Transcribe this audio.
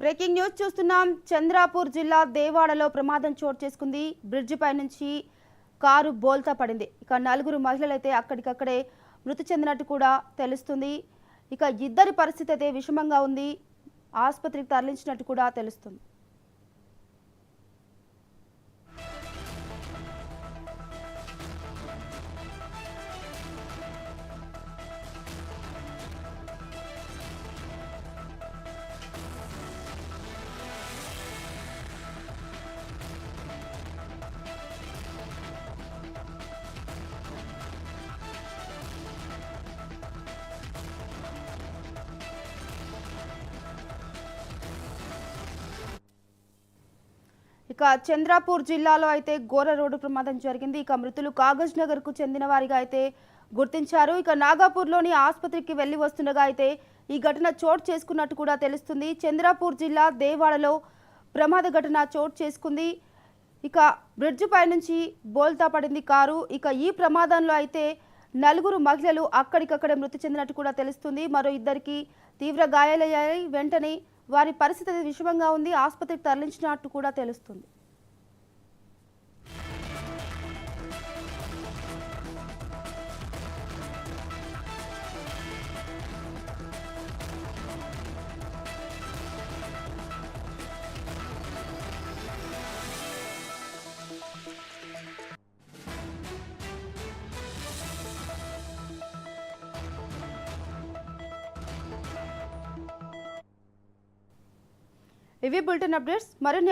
Breaking news చూస్తున్నాం. చంద్రాపూర్ జిల్లా దేవాడలో ప్రమాదం చోటు చేసుకుంది. బ్రిడ్జ్ పై నుంచి కారు బోల్తా పడింది. ఇక నలుగురు మహిళలైతే అక్కడికక్కడే మృతి చెందినట్టు కూడా తెలుస్తుంది. ఇక ఇద్దరి పరిస్థితి అయితే విషమంగా ఉంది. ఆసుపత్రికి తరలించినట్టు కూడా తెలుస్తుంది. ఇక చంద్రాపూర్ జిల్లాలో అయితే ఘోర రోడ్డు ప్రమాదం జరిగింది. ఇక మృతులు కాగజ్ నగర్కు చెందిన వారిగా అయితే గుర్తించారు. ఇక నాగాపూర్లోని ఆసుపత్రికి వెళ్ళి వస్తుండగా అయితే ఈ ఘటన చోటు చేసుకున్నట్టు కూడా తెలుస్తుంది. చంద్రాపూర్ జిల్లా దేవాడలో ప్రమాద ఘటన చోటు చేసుకుంది. ఇక బ్రిడ్జ్ పై నుంచి బోల్తా పడింది కారు. ఇక ఈ ప్రమాదంలో అయితే నలుగురు మహిళలు అక్కడికక్కడే మృతి చెందినట్టు కూడా తెలుస్తుంది. మరో ఇద్దరికి తీవ్ర గాయాలయ్యాయి. వెంటనే వారి పరిస్థితి విషమంగా ఉంది. ఆసుపత్రికి తరలించినట్టు కూడా తెలుస్తుంది. ఇవి బులెటిన్ అప్డేట్స్. మరిన్ని